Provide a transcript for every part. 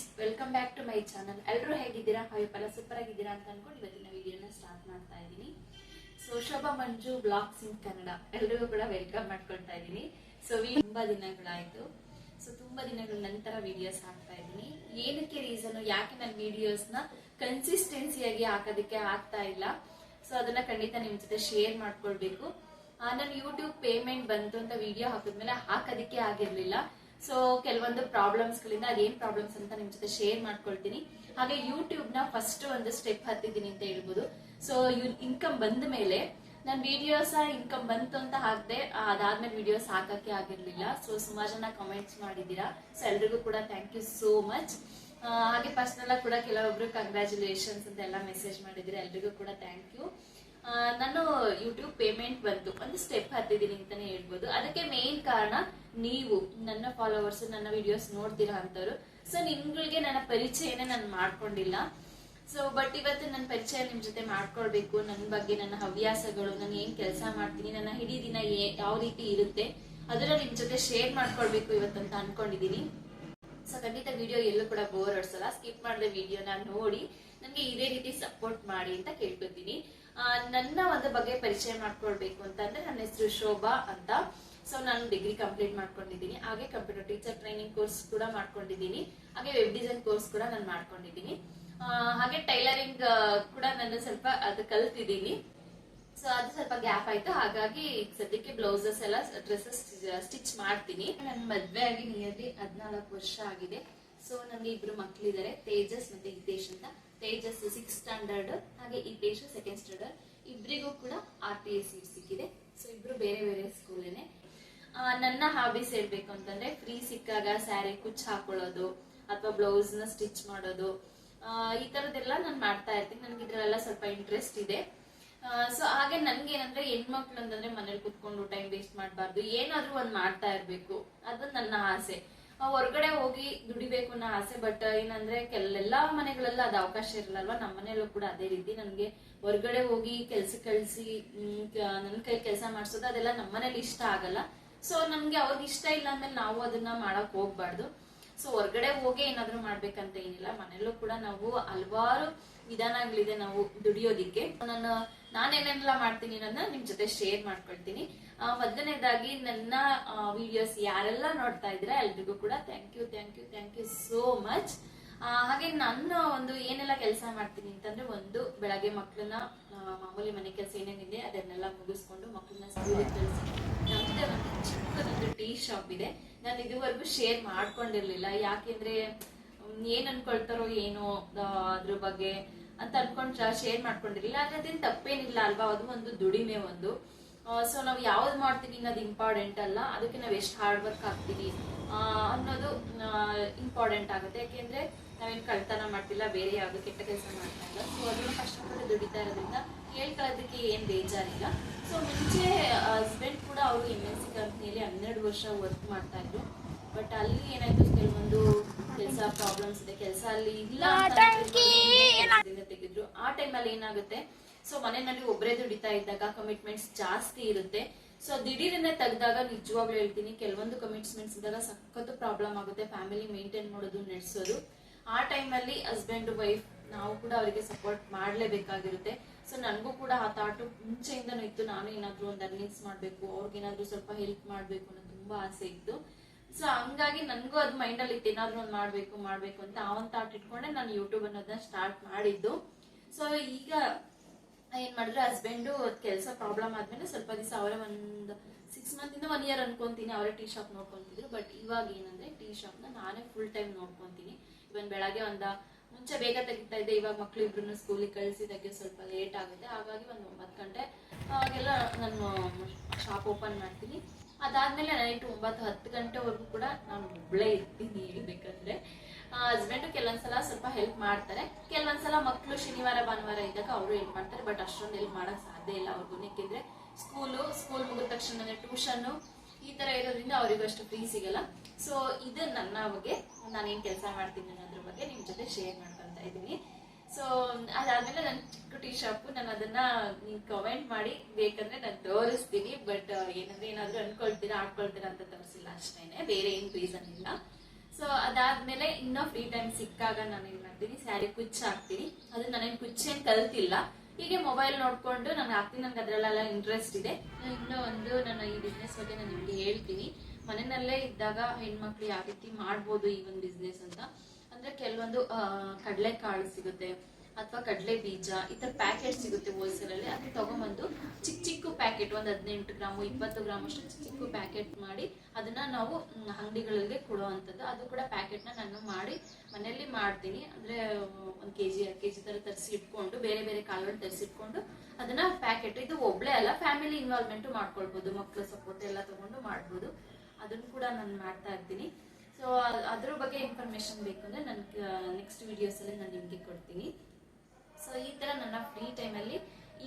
Friends welcome back to my channel ಎಲ್ಲರೂ ಹೇಗಿದ್ದೀರಾ? ಎಲ್ಲ ಸೂಪರ್ ಆಗಿದ್ದೀರಾ ಅಂತ ಅನ್ಕೊಂಡು ಇವತ್ತಿನ ವಿಡಿಯೋನ ಸ್ಟಾರ್ಟ್ ಮಾಡ್ತಾ ಇದ್ದೀನಿ. So Shobha Manju blogs in Kannada. ಎಲ್ರಿಗೂ ಕೂಡ ವೆಲ್ಕಮ್ ಮಾಡ್ಕೊಳ್ತಾ ಇದ್ದೀನಿ. ಸೊ ತುಂಬಾ ದಿನಗಳಾಯ್ತು. ಸೊ ತುಂಬಾ ದಿನಗಳ ನಂತರ ವಿಡಿಯೋಸ್ ಹಾಕ್ತಾ ಇದ್ದೀನಿ. ಏನಕ್ಕೆ ರೀಸನ್ ಯಾಕೆ ನನ್ನ ವಿಡಿಯೋಸ್ನ ಕನ್ಸಿಸ್ಟೆನ್ಸಿಯಾಗಿ ಹಾಕೋದಕ್ಕೆ ಆಗ್ತಾ ಇಲ್ಲ? ಸೊ ಅದನ್ನ ಖಂಡಿತ ನಿಮ್ ಜೊತೆ ಶೇರ್ ಮಾಡ್ಕೊಳ್ಬೇಕು. ನನ್ನ ಯೂಟ್ಯೂಬ್ ಪೇಮೆಂಟ್ ಬಂತು ಅಂತ ವಿಡಿಯೋ ಹಾಕಿದ್ಮೇಲೆ ಹಾಕೋದಕ್ಕೆ ಆಗಿರ್ಲಿಲ್ಲ. ಸೊ ಕೆಲವೊಂದು ಪ್ರಾಬ್ಲಮ್ಸ್ ಗಳಿಂದ ಅದೇನ್ ಪ್ರಾಬ್ಲಮ್ಸ್ ಅಂತ ನಿಮ್ ಜೊತೆ ಶೇರ್ ಮಾಡ್ಕೊಳ್ತೀನಿ. ಹಾಗೆ ಯೂಟ್ಯೂಬ್ನ ಫಸ್ಟ್ ಒಂದು ಸ್ಟೆಪ್ ಹತ್ತಿದ್ದೀನಿ ಅಂತ ಹೇಳ್ಬೋದು. ಸೊ ಇನ್ಕಮ್ ಬಂದ ಮೇಲೆ ನಾನು ವಿಡಿಯೋಸ್ ಇನ್ಕಮ್ ಬಂತು ಅಂತ ಹಾಕ್ದೆ ಅದಾದ್ಮೇಲೆ ವಿಡಿಯೋಸ್ ಹಾಕಕ್ಕೆ ಆಗಿರ್ಲಿಲ್ಲ. ಸೊ ಸುಮಾರು ಜನ ಕಮೆಂಟ್ಸ್ ಮಾಡಿದ್ದೀರಾ. ಸೊ ಎಲ್ರಿಗೂ ಕೂಡ ಥ್ಯಾಂಕ್ ಯು ಸೋ ಮಚ್ ಹಾಗೆ ಪರ್ಸನಲ್ ಕೂಡ ಕೆಲವೊಬ್ರು ಕಂಗ್ರ್ಯಾಚುಲೇಷನ್ಸ್ ಅಂತ ಎಲ್ಲ ಮೆಸೇಜ್ ಮಾಡಿದ್ದೀರಾ ಎಲ್ರಿಗೂ ಕೂಡ ಥ್ಯಾಂಕ್ ಯು ನಾನು ಯೂಟ್ಯೂಬ್ ಪೇಮೆಂಟ್ ಬಂತು. ಒಂದು ಸ್ಟೆಪ್ ಹತ್ತಿದ್ದೀನಿ ಅಂತಾನೆ ಹೇಳ್ಬೋದು. ಅದಕ್ಕೆ ಮೇನ್ ಕಾರಣ ನೀವು, ನನ್ನ ಫಾಲೋವರ್ಸ್ ನನ್ನ ವಿಡಿಯೋಸ್ ನೋಡ್ತೀರಾ ಅಂತವ್ರು. ಸೊ ನಿಮ್ಗಳಿಗೆ ನನ್ನ ಪರಿಚಯನೇ ನಾನು ಮಾಡ್ಕೊಂಡಿಲ್ಲ. ಸೊ ಬಟ್ ಇವತ್ತು ನನ್ನ ಪರಿಚಯ ನಿಮ್ ಜೊತೆ ಮಾಡ್ಕೊಳ್ಬೇಕು. ನನ್ನ ಬಗ್ಗೆ, ನನ್ನ ಹವ್ಯಾಸಗಳು, ನಾನು ಏನ್ ಕೆಲಸ ಮಾಡ್ತೀನಿ, ನನ್ನ ಇಡೀ ದಿನ ಯಾವ ರೀತಿ ಇರುತ್ತೆ, ಅದನ್ನ ನಿಮ್ ಜೊತೆ ಶೇರ್ ಮಾಡ್ಕೊಳ್ಬೇಕು ಇವತ್ತಂತ ಅನ್ಕೊಂಡಿದೀನಿ ಸೊ ಖಂಡಿತ ವಿಡಿಯೋ ಎಲ್ಲೂ ಕೂಡ ಬೋರ್ ಹೊಡ್ಸಲ್ಲ. ಸ್ಕಿಪ್ ಮಾಡಿದ ವಿಡಿಯೋನ ನೋಡಿ ನನಗೆ ಇದೇ ರೀತಿ ಸಪೋರ್ಟ್ ಮಾಡಿ ಅಂತ ಕೇಳ್ಕೊತೀನಿ. ನನ್ನ ಒಂದು ಬಗ್ಗೆ ಪರಿಚಯ ಮಾಡ್ಕೊಳ್ಬೇಕು ಅಂತಂದ್ರೆ ನನ್ನ ಹೆಸರು ಶೋಭಾ ಅಂತ. ಸೊ ನಾನು ಡಿಗ್ರಿ ಕಂಪ್ಲೀಟ್ ಮಾಡ್ಕೊಂಡಿದ್ದೀನಿ. ಹಾಗೆ ಕಂಪ್ಯೂಟರ್ ಟೀಚರ್ ಟ್ರೈನಿಂಗ್ ಕೋರ್ಸ್ ಕೂಡ ಮಾಡ್ಕೊಂಡಿದ್ದೀನಿ. ಹಾಗೆ ವೆಬ್ ಡಿಸೈನ್ ಕೋರ್ಸ್ ಕೂಡ ನಾನು ಮಾಡ್ಕೊಂಡಿದ್ದೀನಿ. ಹಾಗೆ ಟೈಲರಿಂಗ್ ಕೂಡ ನಾನು ಸ್ವಲ್ಪ ಅದು ಕಲ್ತಿದ್ದೀನಿ. ಸೊ ಅದು ಸ್ವಲ್ಪ ಗ್ಯಾಪ್ ಆಯ್ತು. ಹಾಗಾಗಿ ಸದ್ಯಕ್ಕೆ ಬ್ಲೌಸಸ್ ಎಲ್ಲ ಡ್ರೆಸ್ಸಸ್ ಸ್ಟಿಚ್ ಮಾಡ್ತೀನಿ. ನನ್ನ ಮದ್ವೆ ಆಗಿ ನಿಯರ್ಲಿ ಹದಿನಾಲ್ಕು ವರ್ಷ ಆಗಿದೆ. ಸೊ ನನಗೆ ಇಬ್ರು ಮಕ್ಳಿದ್ದಾರೆ. ತೇಜಸ್ ಮತ್ತೆ ಹಿತೇಶ್ ಅಂತ. ತೇಜಸ್ ಸಿಕ್ಸ್ ಸ್ಟ್ಯಾಂಡರ್ಡ್ ಹಾಗೆ ಹಿತೇಶ್ ಸೆಕೆಂಡ್ ಸ್ಟ್ಯಾಂಡರ್ಡ್ ಇಬ್ಬರಿಗೂ ಕೂಡ ಆರ್ ಟಿ ಎಸ್ ಸೀಟ್ ಸಿಕ್ಕಿದೆ. ಸೊ ಇಬ್ರು ಬೇರೆ ಬೇರೆ ಸ್ಕೂಲೇನೆ ನನ್ನ ಹಾಬೀಸ್ ಹೇಳ್ಬೇಕು ಅಂತಂದ್ರೆ ಫ್ರೀ ಸಿಕ್ಕಾಗ ಸ್ಯಾರಿ ಕುಚ್ ಹಾಕೊಳ್ಳೋದು ಅಥವಾ ಬ್ಲೌಸ್ನ ಸ್ಟಿಚ್ ಮಾಡೋದು. ಈ ತರದೆಲ್ಲ ನಾನು ಮಾಡ್ತಾ ಇರ್ತೀನಿ. ನನ್ಗೆ ಇದ್ರಲ್ಲೆಲ್ಲ ಸ್ವಲ್ಪ ಇಂಟ್ರೆಸ್ಟ್ ಇದೆ. ಸೊ ಹಾಗೆ ನನ್ಗೆ ಏನಂದ್ರೆ ಹೆಣ್ಮಕ್ಳು ಅಂತಂದ್ರೆ ಮನೇಲಿ ಕುತ್ಕೊಂಡು ಟೈಮ್ ವೇಸ್ಟ್ ಮಾಡಬಾರ್ದು. ಏನಾದ್ರೂ ಒಂದ್ ಮಾಡ್ತಾ ಇರ್ಬೇಕು. ಅದು ನನ್ನ ಆಸೆ. ಹೊರಗಡೆ ಹೋಗಿ ದುಡಿಬೇಕು ಅನ್ನೋ ಆಸೆ ಬಟ್ ಏನಂದ್ರೆ ಕೆಲವೆಲ್ಲಾ ಮನೆಗಳಲ್ಲ ಅದ ಅವಕಾಶ ಇರಲ್ಲಲ್ವಾ? ನಮ್ಮ ಮನೆಯಲ್ಲೂ ಕೂಡ ಅದೇ ರೀತಿ ನನ್ಗೆ ಹೊರ್ಗಡೆ ಹೋಗಿ ಕೆಲ್ಸ ಕಳ್ಸಿ ನನ್ ಕೈ ಕೆಲಸ ಮಾಡಿಸೋದು ಅದೆಲ್ಲ ನಮ್ಮ ಮನೇಲಿ ಇಷ್ಟ ಆಗಲ್ಲ. ಸೊ ನಮ್ಗೆ ಅವ್ರಿಗೆ ಇಷ್ಟ ಇಲ್ಲ ಅಂದ್ಮೇಲೆ ನಾವು ಅದನ್ನ ಮಾಡಕ್ ಹೋಗ್ಬಾರ್ದು. ಸೊ ಹೊರ್ಗಡೆ ಹೋಗಿ ಏನಾದ್ರೂ ಮಾಡ್ಬೇಕಂತ ಏನಿಲ್ಲ. ಮನೆಯಲ್ಲೂ ಕೂಡ ನಾವು ಹಲವಾರು ವಿಧಾನಗಳಿದೆ ನಾವು ದುಡಿಯೋದಿಕ್ಕೆ. ನಾನು ನಾನೇನೆಲ್ಲ ಮಾಡ್ತೀನಿ ಅನ್ನೋದನ್ನ ನಿಮ್ ಜೊತೆ ಶೇರ್ ಮಾಡ್ಕೊಳ್ತೀನಿ. ಮೊದಲನೇದಾಗಿ ನನ್ನ ವಿಡಿಯೋಸ್ ಯಾರೆಲ್ಲ ನೋಡ್ತಾ ಇದ್ರೆ ಎಲ್ರಿಗೂ ಕೂಡ thank you thank you thank you so much ಹಾಗೆ ನನ್ನ ಒಂದು ಏನೆಲ್ಲ ಕೆಲಸ ಮಾಡ್ತೀನಿ ಅಂತಂದ್ರೆ ಒಂದು, ಬೆಳಗ್ಗೆ ಮಕ್ಕಳನ್ನ ಮಾಮೂಲಿ ಮನೆ ಕೆಲಸ ಏನೇನಿದೆ ಅದನ್ನೆಲ್ಲ ಮುಗಿಸ್ಕೊಂಡು ಮಕ್ಕಳನ್ನ ಸ್ಕೂಲಿಗೆ ಕಳಿಸಿ. ನಮ್ದೇ ಒಂದು ಚಿಕ್ಕದೊಂದು ಟೀ ಶಾಪ್ ಇದೆ. ನಾನು ಇದುವರೆಗೂ ಶೇರ್ ಮಾಡ್ಕೊಂಡಿರ್ಲಿಲ್ಲ. ಯಾಕೆಂದ್ರೆ ಏನ್ ಅನ್ಕೊಳ್ತಾರೋ ಏನೋ ಅದ್ರ ಬಗ್ಗೆ. ಅಂತ ಅನ್ಕೊಂಡ್ ಶೇರ್ ಮಾಡ್ಕೊಂಡಿರ್ಲಿಲ್ಲ. ಆದ್ರೆ ಅದೇನ್ ತಪ್ಪೇನಿಲ್ಲ ಅಲ್ವಾ? ಅದು ಒಂದು ದುಡಿಮೆ ಒಂದು. ಸೊ ನಾವು ಯಾವ್ದು ಮಾಡ್ತೀವಿ ಅನ್ನೋದು ಇಂಪಾರ್ಟೆಂಟ್ ಅಲ್ಲ. ಅದಕ್ಕೆ ನಾವು ಎಷ್ಟು ಹಾರ್ಡ್ ವರ್ಕ್ ಆಗ್ತೀವಿ ಅನ್ನೋದು ಇಂಪಾರ್ಟೆಂಟ್ ಆಗುತ್ತೆ. ಯಾಕೆಂದ್ರೆ ನಾವೇನು ಕಳ್ತನ ಮಾಡ್ತಿಲ್ಲ, ಬೇರೆ ಯಾವ್ದು ಕೆಟ್ಟ ಕೆಲಸ ಮಾಡ್ತಾ ಇಲ್ಲ. ಸೊ ಅದನ್ನು ಕಷ್ಟಪಟ್ಟು ದುಡಿತಾ ಇರೋದ್ರಿಂದ ಹೇಳ್ಕೊಳ್ಳೋದಕ್ಕೆ ಏನು ಬೇಜಾರಿಲ್ಲ. ಸೊ ಮುಂಚೆ ಹಸ್ಬೆಂಡ್ ಕೂಡ ಅವರು ಎಂ ಎನ್ ಸಿ ಕಂಪ್ನಿಯಲ್ಲಿ ಹನ್ನೆರಡು ವರ್ಷ ವರ್ಕ್ ಮಾಡ್ತಾ ಇದ್ರು. ಬಟ್ ಅಲ್ಲಿ ಏನಾಯ್ತು ಕೆಲವೊಂದು ಕೆಲಸ ಪ್ರಾಬ್ಲಮ್ಸ್ ಇದೆ. ಕೆಲಸ ಅಲ್ಲಿ ಇಲ್ಲ ತೆಗೆದ್ರು. ಆ ಟೈಮ್ ಅಲ್ಲಿ ಏನಾಗುತ್ತೆ? ಸೊ ಮನೆಯಲ್ಲಿ ಒಬ್ಬರೇ ದುಡಿತಾ ಇದ್ದಾಗ ಕಮಿಟ್ಮೆಂಟ್ಸ್ ಜಾಸ್ತಿ ಇರುತ್ತೆ. ಸೊ ದಿಢೀರನ್ನೇ ತೆಗೆದಾಗ ನಿಜವಾಗ್ಲೂ ಹೇಳ್ತೀನಿ ಕೆಲವೊಂದು ಕಮಿಟ್ಮೆಂಟ್ಸ್ ಇದ್ದಾಗ ಸಖತ್ತು ಪ್ರಾಬ್ಲಮ್ ಆಗುತ್ತೆ. ಫ್ಯಾಮಿಲಿ ಮೇಂಟೈನ್ ಮಾಡೋದು ನಡೆಸೋದು. ಆ ಟೈಮಲ್ಲಿ ಹಸ್ಬೆಂಡ್ ವೈಫ್ ನಾವು ಕೂಡ ಅವರಿಗೆ ಸಪೋರ್ಟ್ ಮಾಡಲೇಬೇಕಾಗಿರುತ್ತೆ. ಸೊ ನನಗೂ ಕೂಡ ಆ ಥಾಟು ಮುಂಚೆಯಿಂದನೂ ಇತ್ತು ನಾನು ಏನಾದರೂ ಒಂದು ಅರ್ನಿಂಗ್ಸ್ ಮಾಡಬೇಕು ಅವ್ರಿಗೇನಾದ್ರೂ ಸ್ವಲ್ಪ ಹೆಲ್ಪ್ ಮಾಡಬೇಕು ಅನ್ನೋ ತುಂಬಾ ಆಸೆ ಇತ್ತು. ಸೊ ಹಂಗಾಗಿ ನನಗೂ ಅದು ಮೈಂಡ್ ಅಲ್ಲಿ ಇತ್ತು, ಏನಾದ್ರೂ ಒಂದು ಮಾಡಬೇಕು ಮಾಡಬೇಕು ಅಂತ ಆ ಒಂದು ಥಾಟ್ ಇಟ್ಕೊಂಡೆ. ನಾನು ಯೂಟ್ಯೂಬ್ ಅನ್ನೋದನ್ನ ಸ್ಟಾರ್ಟ್ ಮಾಡಿದ್ದು. ಸೊ ಈಗ ಏನ್ ಮಾಡಿದ್ರೆ ಹಸ್ಬೆಂಡು ಕೆಲಸ ಪ್ರಾಬ್ಲಮ್ ಆದ್ಮೇಲೆ ಸ್ವಲ್ಪ ದಿವಸ ಅವರೇ ಒಂದು ಸಿಕ್ಸ್ ಮಂತ್ ಇಂದ ಒನ್ ಇಯರ್ ಅನ್ಕೊಂತೀನಿ. ಅವರೇ ಟೀ ಶಾಪ್ ನೋಡ್ಕೊಂತಿದ್ರು. ಬಟ್ ಇವಾಗ ಏನಂದ್ರೆ ಟೀ ಶಾಪ್ನ ನಾನೇ ಫುಲ್ ಟೈಮ್ ನೋಡ್ಕೊಂತೀನಿ. ಇವನ್ ಬೆಳಗ್ಗೆ ಒಂದ ಮುಂಚೆ ಬೇಗ ತೆಗಿತಾ ಇದ್ದೆ. ಇವಾಗ ಮಕ್ಳು ಇಬ್ರು ಸ್ಕೂಲಿಗೆ ಕಳಿಸಿದಕ್ಕೆ ಸ್ವಲ್ಪ ಲೇಟ್ ಆಗುತ್ತೆ. ಹಾಗಾಗಿ ಒಂದು ಒಂಬತ್ತು ಗಂಟೆ ಅವಾಗೆಲ್ಲ ನಾನು ಶಾಪ್ ಓಪನ್ ಮಾಡ್ತೀನಿ. ಅದಾದ್ಮೇಲೆ ನೈಟ್ ಒಂಬತ್ತು ಹತ್ತು ಗಂಟೆವರೆಗೂ ಕೂಡ ನಾನು ಒಬ್ಬಳೇ ಇರ್ತೀನಿ ಹೇಳ್ಬೇಕಂದ್ರೆ ಹಸ್ಬೆಂಡ್ ಕೆಲವೊಂದ್ಸಲ ಸ್ವಲ್ಪ ಹೆಲ್ಪ್ ಮಾಡ್ತಾರೆ. ಕೆಲವೊಂದ್ಸಲ ಮಕ್ಕಳು ಶನಿವಾರ, ಭಾನುವಾರ ಇದ್ದಾಗ ಅವರು ಹೆಲ್ಪ್ ಮಾಡ್ತಾರೆ ಬಟ್ ಅಷ್ಟೊಂದು ಹೆಲ್ಪ್ ಮಾಡಕ್ ಸಾಧ್ಯ ಇಲ್ಲ ಅವ್ರಿಗೂ. ಯಾಕೆಂದ್ರೆ ಸ್ಕೂಲು ಸ್ಕೂಲ್ ಮುಗಿದ ತಕ್ಷಣ ಟ್ಯೂಷನ್ ಈ ತರ ಇರೋದ್ರಿಂದ ಅವರಿಗೂ ಅಷ್ಟು ಫ್ರೀ ಸಿಗಲ್ಲ. ಸೊ ಇದು ನನ್ನ ಬಗ್ಗೆ ನಾನೇನ್ ಕೆಲಸ ಮಾಡ್ತೀನಿ ಅನ್ನೋದ್ರ ಬಗ್ಗೆ ನಿಮ್ ಜೊತೆ ಶೇರ್ ಮಾಡ್ಕೊಳ್ತಾ ಇದ್ದೀನಿ. ಸೊ ಅದಾದ್ಮೇಲೆ ನನ್ನ ಚಿಕ್ಕ ಟೀ ಶಾಪ್, ನಾನು ಅದನ್ನ ಕಮೆಂಟ್ ಮಾಡಿ, ಬೇಕಂದ್ರೆ ನಾನು ತೋರಿಸ್ತೀನಿ ಬಟ್ ಏನಂದ್ರೆ ಏನಾದ್ರೂ ಅನ್ಕೊಳ್ತೀರಾ, ಆಡ್ಕೊಳ್ತೀರಾ ಅಂತ ತೋರಿಸಿಲ್ಲ ಅಷ್ಟೇನೆ, ಬೇರೆ ಏನು ರೀಸನ್ ಇಲ್ಲ. ಸೊ ಅದಾದ್ಮೇಲೆ ಇನ್ನೂ ಫ್ರೀ ಟೈಮ್ ಸಿಕ್ಕಾಗ ನಾನು ಏನ್ ಮಾಡ್ತೀನಿ ಸ್ಯಾರಿ ಕುಚ್ಚು ಹಾಕ್ತೀನಿ. ಅದು ನಾನೇನು ಕುಚ್ಚೇನ್ ಕಲ್ತಿಲ್ಲ. ಹೀಗೆ ಮೊಬೈಲ್ ನೋಡ್ಕೊಂಡು ನಾನು ಹಾಕ್ತೀನಿ ನನಗೆ ಅದರಲ್ಲೆಲ್ಲ ಇಂಟ್ರೆಸ್ಟ್ ಇದೆ. ಇನ್ನೂ ಒಂದು ನಾನು ಈ ಬಿಸ್ನೆಸ್ ಬಗ್ಗೆ ನಾನು ನಿಮಗೆ ಹೇಳ್ತೀನಿ. ಮನೆಯಲ್ಲೇ ಇದ್ದಾಗ ಹೆಣ್ಮಕ್ಳು ಯಾವ ರೀತಿ ಮಾಡ್ಬೋದು ಈ ಒಂದು ಬಿಸ್ನೆಸ್ ಅಂತ. ಅಂದ್ರೆ ಕೆಲವೊಂದು ಕಡಲೆ ಕಾಳು ಸಿಗುತ್ತೆ, ಅಥವಾ ಕಡಲೆ ಬೀಜ, ಈ ತರ ಪ್ಯಾಕೆಟ್ ಸಿಗುತ್ತೆ ಹೋಲ್ಸೇಲ್ ಅಲ್ಲಿ. ಅದನ್ನ ತಗೊಂಬಂದು ಚಿಕ್ಕ ಚಿಕ್ಕ ಪ್ಯಾಕೆಟ್ ಒಂದ್ ಹದಿನೆಂಟು ಗ್ರಾಮು, ಇಪ್ಪತ್ತು ಗ್ರಾಮ್ ಅಷ್ಟು ಚಿಕ್ಕ ಚಿಕ್ಕ ಪ್ಯಾಕೆಟ್ ಮಾಡಿ ಅದನ್ನ ನಾವು ಅಂಗಡಿಗಳಿಗೆ ಕೊಡುವಂಥದ್ದು. ಅದು ಕೂಡ ಪ್ಯಾಕೆಟ್ನ ನಾನು ಮಾಡಿ ಮನೆಯಲ್ಲಿ ಮಾಡ್ತೀನಿ. ಅಂದ್ರೆ, ಒಂದ್ ಕೆಜಿ ಎರಡು ಕೆಜಿ ತರ ತರಿಸಿ ಇಟ್ಕೊಂಡು, ಬೇರೆ ಬೇರೆ ಕಾಳುಗಳು ತರಿಸಿ ಇಟ್ಕೊಂಡು ಅದನ್ನ ಪ್ಯಾಕೆಟ್ ಇದು ಒಬ್ಳೆ ಅಲ್ಲ ಫ್ಯಾಮಿಲಿ ಇನ್ವಾಲ್ವ್ಮೆಂಟ್ ಮಾಡ್ಕೊಳ್ಬಹುದು ಮಕ್ಕಳ ಸಪೋರ್ಟ್ ಎಲ್ಲ ತಗೊಂಡು ಮಾಡ್ಬೋದು. ಅದನ್ನು ಕೂಡ ನಾನು ಮಾಡ್ತಾ ಇರ್ತೀನಿ. ಸೊ ಅದ್ರ ಬಗ್ಗೆ ಇನ್ಫಾರ್ಮೇಶನ್ ಬೇಕು ಅಂದ್ರೆ ನನ್ ನೆಕ್ಸ್ಟ್ ವಿಡಿಯೋಸ್ ಅಲ್ಲಿ ನಾನು ನಿಮ್ಗೆ ಕೊಡ್ತೀನಿ. ಸೊ ಈ ತರ ನನ್ನ ಫ್ರೀ ಟೈಮಲ್ಲಿ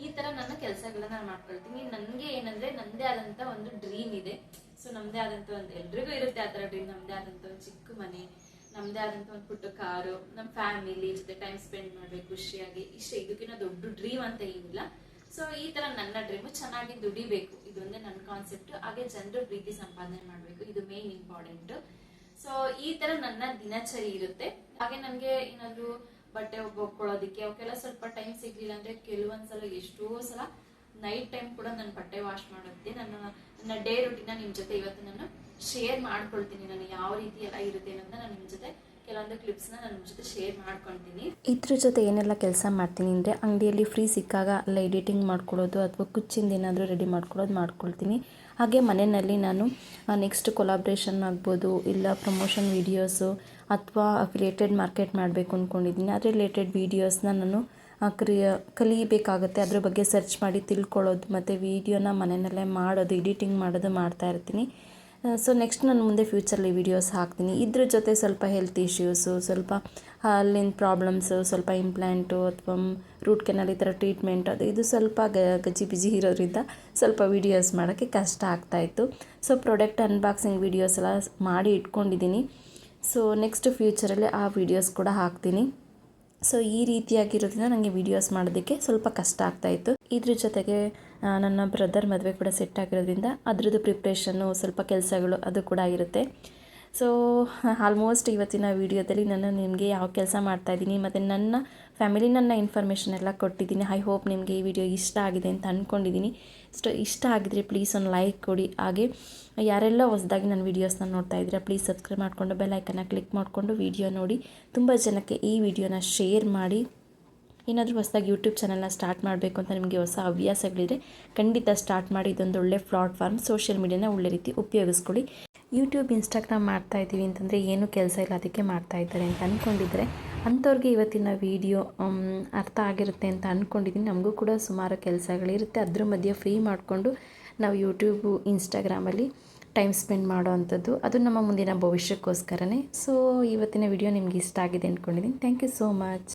ಈ ತರ ನನ್ನ ಕೆಲಸಗಳನ್ನ ನಾನು ಮಾಡ್ಕೊಳ್ತೀನಿ. ನನ್ಗೆ ಏನಂದ್ರೆ ನಂದೇ ಆದಂತ ಒಂದು ಡ್ರೀಮ್ ಇದೆ. ಸೊ ನಮ್ದೇ ಆದಂತ ಒಂದು, ಎಲ್ರಿಗೂ ಇರುತ್ತೆ ಆ ತರ ಡ್ರೀಮ್ ನಮ್ದೇ ಆದಂತ ಒಂದು ಚಿಕ್ಕ ಮನೆ, ನಮ್ದೇ ಆದಂತ ಒಂದು ಪುಟ್ಟ ಕಾರು ನಮ್ಮ ಫ್ಯಾಮಿಲಿ ಜೊತೆ ಟೈಮ್ ಸ್ಪೆಂಡ್ ಮಾಡ್ಬೇಕು ಖುಷಿಯಾಗಿ. ಇಷ್ಟ ಇದಕ್ಕಿಂತ ದೊಡ್ಡ ಡ್ರೀಮ್ ಅಂತ ಏನಿಲ್ಲ. ಸೊ ಈ ತರ ನನ್ನ ಡ್ರೀಮ್ ಚೆನ್ನಾಗಿ ದುಡಿಬೇಕು. ಇದೊಂದೇ ನನ್ನ ಕಾನ್ಸೆಪ್ಟ್ ಹಾಗೆ ಜನರು ಪ್ರೀತಿ ಸಂಪಾದನೆ ಮಾಡಬೇಕು. ಇದು ಮೇನ್ ಇಂಪಾರ್ಟೆಂಟ್ ಈ ತರ ನನ್ನ ದಿನಚರಿ ಇರುತ್ತೆ. ಹಾಗೆ ನನ್ಗೆ ಏನಾದ್ರು ಬಟ್ಟೆ ಒಗ್ಕೊಳ್ಳೋದಿಕ್ಕೆ ಅವಕ್ಕೆಲ್ಲ ಸ್ವಲ್ಪ ಟೈಮ್ ಸಿಗ್ಲಿಲ್ಲ ಅಂದ್ರೆ ಕೆಲವೊಂದ್ಸಲ ಎಷ್ಟೋ ಸಲ ನೈಟ್ ಟೈಮ್ ಕೂಡ ನಾನು ಬಟ್ಟೆ ವಾಶ್ ಮಾಡುತ್ತೆ. ನನ್ನ ನನ್ನ ಡೇ ರುಟೀನ್ ನಿಮ್ ಜೊತೆ ಇವತ್ತು ನಾನು ಶೇರ್ ಮಾಡ್ಕೊಳ್ತೀನಿ. ನಾನು ಯಾವ ರೀತಿ ಎಲ್ಲ ಇರುತ್ತೆ ಅನ್ನೋದನ್ನ ನಾನು ನಿಮ್ ಜೊತೆ ಕೆಲವೊಂದು ಕ್ಲಿಪ್ಸ್ನ ನಾನು ಜೊತೆ ಶೇರ್ ಮಾಡ್ಕೊತೀನಿ. ಇದ್ರ ಜೊತೆ ಏನೆಲ್ಲ ಕೆಲಸ ಮಾಡ್ತೀನಿ ಅಂದರೆ ಅಂಗಡಿಯಲ್ಲಿ ಫ್ರೀ ಸಿಕ್ಕಾಗ ಅಲ್ಲ ಎಡಿಟಿಂಗ್ ಮಾಡ್ಕೊಳ್ಳೋದು ಅಥವಾ ಕುಚ್ಚಿಂದ ಏನಾದರೂ ರೆಡಿ ಮಾಡ್ಕೊಳ್ಳೋದು ಮಾಡ್ಕೊಳ್ತೀನಿ. ಹಾಗೆ ಮನೆಯಲ್ಲಿ ನಾನು ನೆಕ್ಸ್ಟ್ ಕೊಲಾಬ್ರೇಷನ್ ಆಗ್ಬೋದು ಇಲ್ಲ ಪ್ರಮೋಷನ್ ವೀಡಿಯೋಸು ಅಥವಾ ಅಫಿಲಿಯೇಟೆಡ್ ಮಾರ್ಕೆಟ್ ಮಾಡಬೇಕು ಅಂದ್ಕೊಂಡಿದ್ದೀನಿ ಅದ್ರ ರಿಲೇಟೆಡ್ ವೀಡಿಯೋಸ್ನ ನಾನು ಕ್ರಿಯ ಕಲಿಬೇಕಾಗುತ್ತೆ. ಅದ್ರ ಬಗ್ಗೆ ಸರ್ಚ್ ಮಾಡಿ ತಿಳ್ಕೊಳ್ಳೋದು ಮತ್ತು ವೀಡಿಯೋನ ಮನೆಯಲ್ಲೇ ಮಾಡೋದು ಎಡಿಟಿಂಗ್ ಮಾಡೋದು ಮಾಡ್ತಾ ಇರ್ತೀನಿ. ಸೊ ನೆಕ್ಸ್ಟ್ ನಾನು ಮುಂದೆ ಫ್ಯೂಚರಲ್ಲಿ ವೀಡಿಯೋಸ್ ಹಾಕ್ತೀನಿ. ಇದ್ರ ಜೊತೆ ಸ್ವಲ್ಪ ಹೆಲ್ತ್ ಇಶ್ಯೂಸು ಸ್ವಲ್ಪ ಅಲ್ಲಿನ ಪ್ರಾಬ್ಲಮ್ಸು ಸ್ವಲ್ಪ ಇಂಪ್ಲ್ಯಾಂಟು ಅಥವಾ ರೂಟ್ ಕೆನಲ್ ಈ ಥರ ಟ್ರೀಟ್ಮೆಂಟ್ ಅದು ಇದು ಸ್ವಲ್ಪ ಗ, ಗಜಿ ಬಿಜಿ ಇರೋದ್ರಿಂದ ಸ್ವಲ್ಪ ವೀಡಿಯೋಸ್ ಮಾಡೋಕ್ಕೆ ಕಷ್ಟ ಆಗ್ತಾಯಿತ್ತು ಸೊ ಪ್ರಾಡಕ್ಟ್ ಅನ್ಬಾಕ್ಸಿಂಗ್ ವೀಡಿಯೋಸ್ ಎಲ್ಲ ಮಾಡಿ ಇಟ್ಕೊಂಡಿದ್ದೀನಿ. ಸೊ ನೆಕ್ಸ್ಟ್ ಫ್ಯೂಚರಲ್ಲಿ ಆ ವೀಡಿಯೋಸ್ ಕೂಡ ಹಾಕ್ತೀನಿ. ಸೊ ಈ ರೀತಿಯಾಗಿರೋದ್ರಿಂದ ನನಗೆ ವೀಡಿಯೋಸ್ ಮಾಡೋದಕ್ಕೆ ಸ್ವಲ್ಪ ಕಷ್ಟ ಆಗ್ತಾಯಿತ್ತು ಇದ್ರ ಜೊತೆಗೆ ನನ್ನ ಬ್ರದರ್ ಮದುವೆ ಕೂಡ ಸೆಟ್ ಆಗಿರೋದ್ರಿಂದ ಅದರದ್ದು ಪ್ರಿಪ್ರೇಷನ್ನು ಸ್ವಲ್ಪ ಕೆಲಸಗಳು ಅದು ಕೂಡ ಇರುತ್ತೆ. ಸೊ ಆಲ್ಮೋಸ್ಟ್ ಇವತ್ತಿನ ವೀಡಿಯೋದಲ್ಲಿ ನಾನು ನಿಮಗೆ ಯಾವ ಕೆಲಸ ಮಾಡ್ತಾಯಿದ್ದೀನಿ ಮತ್ತು ನನ್ನ ಫ್ಯಾಮಿಲಿ ನನ್ನ ಇನ್ಫಾರ್ಮೇಷನ್ ಎಲ್ಲ ಕೊಟ್ಟಿದ್ದೀನಿ. ಐ ಹೋಪ್ ನಿಮಗೆ ಈ ವಿಡಿಯೋ ಇಷ್ಟ ಆಗಿದೆ ಅಂತ ಅಂದ್ಕೊಂಡಿದ್ದೀನಿ ಇಷ್ಟ ಇಷ್ಟ ಆಗಿದ್ರೆ ಪ್ಲೀಸ್ ಒಂದು ಲೈಕ್ ಕೊಡಿ. ಹಾಗೆ, ಯಾರೆಲ್ಲ ಹೊಸದಾಗಿ ನನ್ನ ವೀಡಿಯೋಸ್ನ ನೋಡ್ತಾ ಇದ್ದೀರಾ ಪ್ಲೀಸ್ ಸಬ್ಸ್ಕ್ರೈಬ್ ಮಾಡಿಕೊಂಡು ಬೆಲ್ಲೈಕನ್ನ ಕ್ಲಿಕ್ ಮಾಡಿಕೊಂಡು ವಿಡಿಯೋ ನೋಡಿ. ತುಂಬ ಜನಕ್ಕೆ ಈ ವಿಡಿಯೋನ ಶೇರ್ ಮಾಡಿ. ಏನಾದರೂ ಹೊಸದಾಗಿ ಯೂಟ್ಯೂಬ್ ಚಾನಲ್ನ ಸ್ಟಾರ್ಟ್ ಮಾಡಬೇಕು ಅಂತ ನಿಮಗೆ ಹೊಸ ಹವ್ಯಾಸಗಳಿದ್ರೆ ಖಂಡಿತ ಸ್ಟಾರ್ಟ್ ಮಾಡಿ, ಇದೊಂದು ಒಳ್ಳೆ ಪ್ಲಾಟ್ಫಾರ್ಮ್ ಸೋಷಿಯಲ್ ಮೀಡಿಯಾನ ಒಳ್ಳೆ ರೀತಿ ಉಪಯೋಗಿಸ್ಕೊಳ್ಳಿ. ಯೂಟ್ಯೂಬ್ ಇನ್ಸ್ಟಾಗ್ರಾಮ್ ಮಾಡ್ತಾ ಇದ್ದೀವಿ ಅಂತಂದರೆ ಏನೂ ಕೆಲಸ ಇಲ್ಲ, ಅದಕ್ಕೆ ಮಾಡ್ತಾ ಇದ್ದಾರೆ ಅಂತ ಅಂದ್ಕೊಂಡಿದ್ರೆ ಅಂಥವ್ರಿಗೆ ಇವತ್ತಿನ ವಿಡಿಯೋ ಅರ್ಥ ಆಗಿರುತ್ತೆ ಅಂತ ಅಂದ್ಕೊಂಡಿದ್ದೀನಿ ನಮಗೂ ಕೂಡ ಸುಮಾರು ಕೆಲಸಗಳಿರುತ್ತೆ. ಅದ್ರ ಮಧ್ಯೆ ಫ್ರೀ ಮಾಡಿಕೊಂಡು ನಾವು ಯೂಟ್ಯೂಬು ಇನ್ಸ್ಟಾಗ್ರಾಮಲ್ಲಿ ಟೈಮ್ ಸ್ಪೆಂಡ್ ಮಾಡೋ ಅಂಥದ್ದು, ಅದು ನಮ್ಮ ಮುಂದಿನ ಭವಿಷ್ಯಕ್ಕೋಸ್ಕರನೇ. ಸೊ ಇವತ್ತಿನ ವಿಡಿಯೋ ನಿಮ್ಗೆ ಇಷ್ಟ ಆಗಿದೆ ಅಂದ್ಕೊಂಡಿದ್ದೀನಿ ಥ್ಯಾಂಕ್ ಯು ಸೋ ಮಚ್